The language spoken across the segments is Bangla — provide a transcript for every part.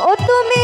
ও তুমি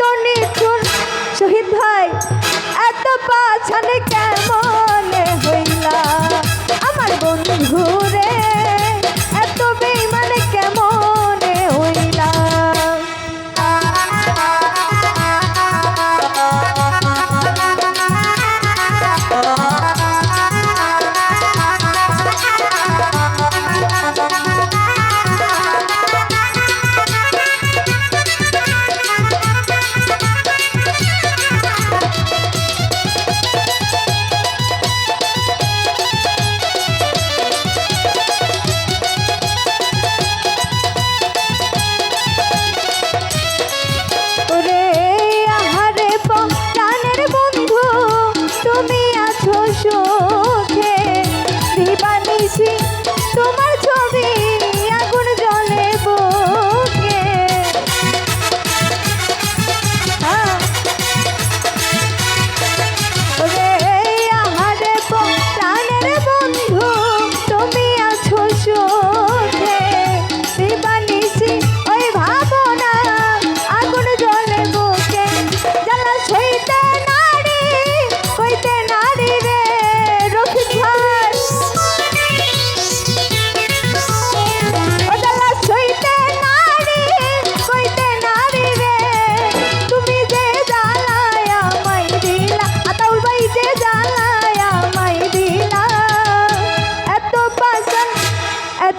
এত নিচুর শহীদ ভাই এত পাছান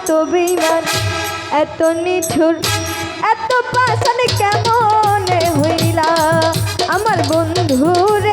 এত বেইমান এত নিঠুর এত পাশান কেমন হইলা? আমার বন্ধুরে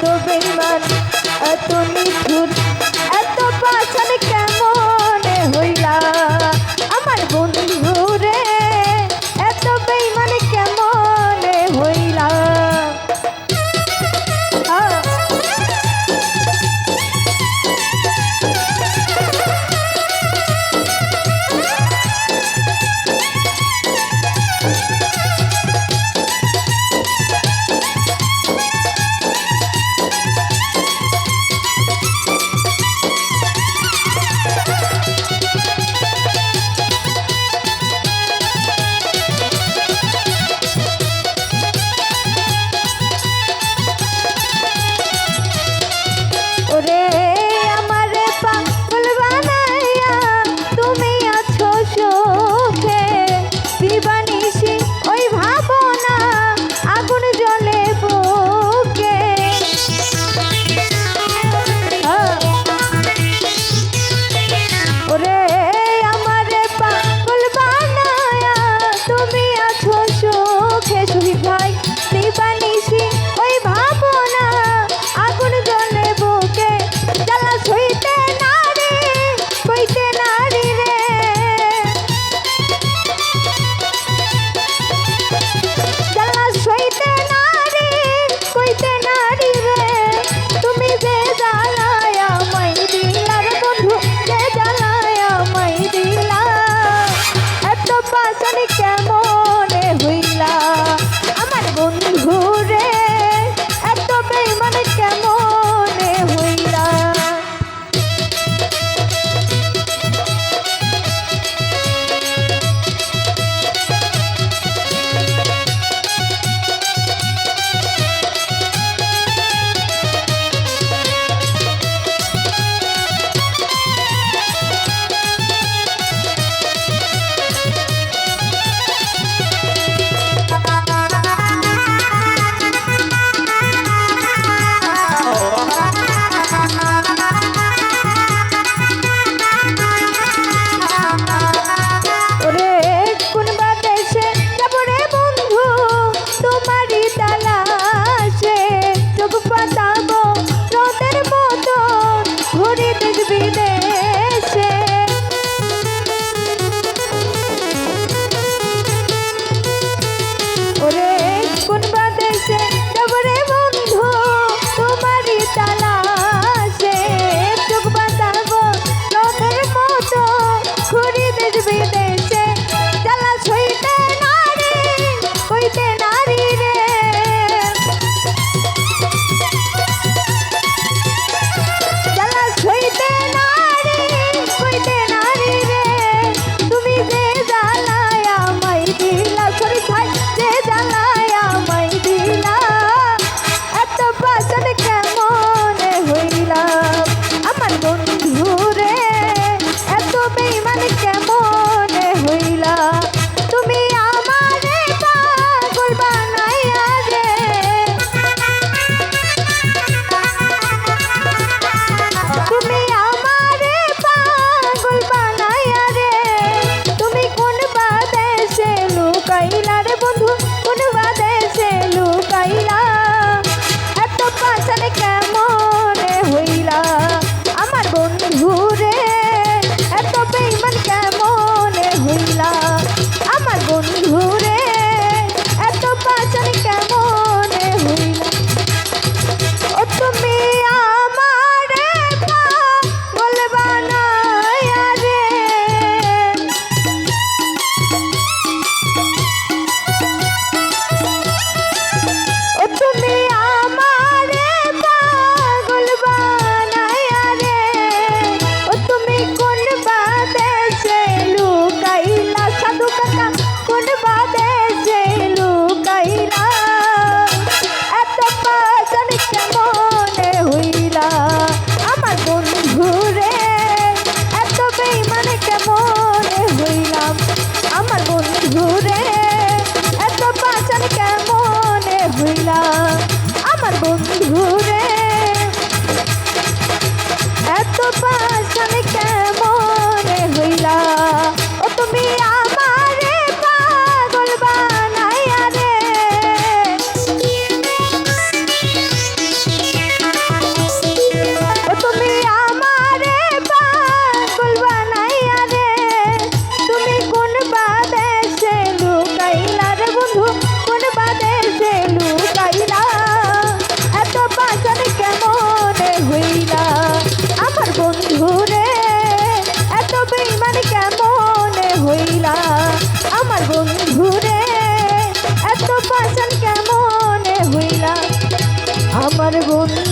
the rain. তুমি আমার বন্ধু